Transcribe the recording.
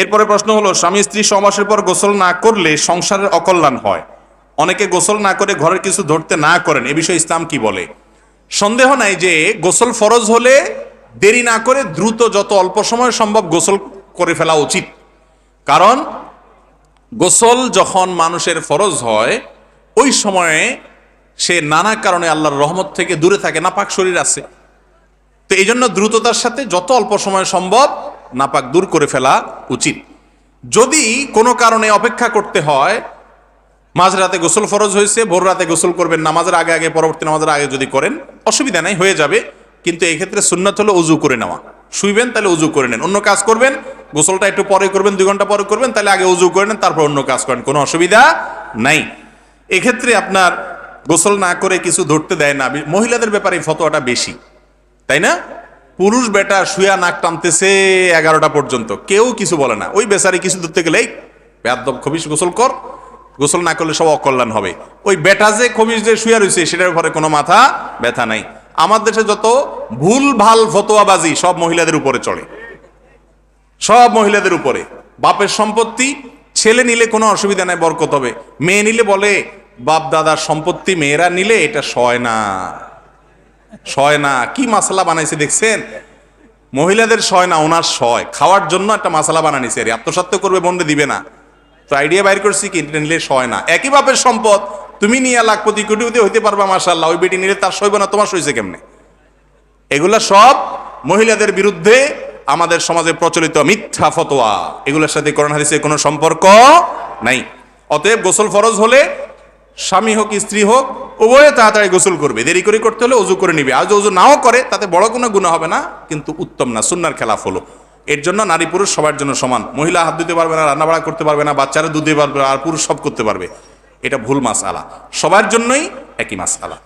এরপরে প্রশ্ন হলো, স্বামী স্ত্রী সমাসের পর গোসল না করলে সংসারের অকল্যাণ হয়? অনেকে গোসল না করে ঘরের কিছু ধরতে না করেন, এ বিষয়ে ইসলাম কি বলে? সন্দেহ নাই যে গোসল ফরজ হলে দেরি না করে দ্রুত যত অল্প সময় সম্ভব গোসল করে ফেলা উচিত। কারণ গোসল যখন মানুষের ফরজ হয়, ওই সময়ে সে নানা কারণে আল্লাহর রহমত থেকে দূরে থাকে না পাক শরীর আছে। তো এই জন্য দ্রুততার সাথে যত অল্প সময় সম্ভব নাপাক দূর করে ফেলা উচিত। যদি কোনো কারণে অপেক্ষা করতে হয় মাঝরাতে গোসল ফরজ হয়েছে, ভোর রাতে গোসল করবেন, নামাজের আগে আগে, পরবর্তী নামাজের আগে যদি করেন, অসুবিধা নাই, হয়ে যাবে। কিন্তু এই ক্ষেত্রে সুন্নাত হলো উজু করে নেওয়া। শুইবেন, তাহলে উজু করে নেন। অন্য কাজ করবেন, গোসলটা একটু পরে করবেন, দুই ঘণ্টা পরে করবেন, তাহলে আগে উজু করে নেন, তারপর অন্য কাজ করেন। কোনো অসুবিধা নাই। এক্ষেত্রে আপনার গোসল না করে কিছু ধরতে দেয় না। মহিলাদের ব্যাপারে ফতোয়াটা বেশি। তাই না? পুরুষ বেটা শুয়া নাক টানতেছে এগারোটা পর্যন্ত। কেউ কিছু বলে না। ওই বেচারি কিছু ধরতে গেলেই বেদব খবিস গোসল কর। গোসল না করলে সব অকল্যাণ হবে। ওই বেটা যে খবিস যে শুয়া রয়েছে সেটার উপরে কোনো মাথা ব্যথা নাই। আমার দেশে যত ভুল ভালো ফতোয়াবাজি সব মহিলাদের উপরে চড়ে সব মহিলাদের উপরে। বাপের সম্পত্তি, ছেলে নিলে কোনো অসুবিধা নাই, বরকত হবে। মেয়ে নিলে বলে, বাপ দাদার সম্পত্তি মেয়েরা নিলে এটা সয় না। সয় না, কি মশলা বানাইছে দেখছেন? মহিলাদের শয় না, ওনার শয় খাওয়ার জন্য একটা মশলা বানানিছে আরে আত্মসত্য করবে বন্ধে দিবে না। তো আইডিয়া বাইর করছি কি নিলে সয় না। একই বাপের সম্পদ, তুমি নিয়ে লাখপতি কোটিপতি হইতে পারবা মাসাল্লাহ ওই বেটি নিলে তার সইব না তোমার সইছে কেমনে? এগুলা সব মহিলাদের বিরুদ্ধে আমাদের সমাজে প্রচলিত মিথ্যা ফতোয়া। এগুলোর সাথে করোনা হাদিসের কোনো সম্পর্ক নাই। অতএব গোসল ফরজ হলে স্বামী হোক, স্ত্রী হোক, উভয়ে তাড়াতাড়ি গোসল করবে। দেরি করে করতে হলে অজু করে নিবে। যদি অজু নাও করে, তাতে বড় কোনো গুণা হবে না, কিন্তু উত্তম না, সুন্নার খেলাফ হলো। এর জন্য নারী পুরুষ সবার জন্য সমান। মহিলা হাত দিতে পারবে না, রান্নাবাড়া করতে পারবে না, বাচ্চারা দুধ দিতে পারবে আর পুরুষ সব করতে পারবে। এটা ভুল মাস আলা সবার জন্যই একই মাস আলা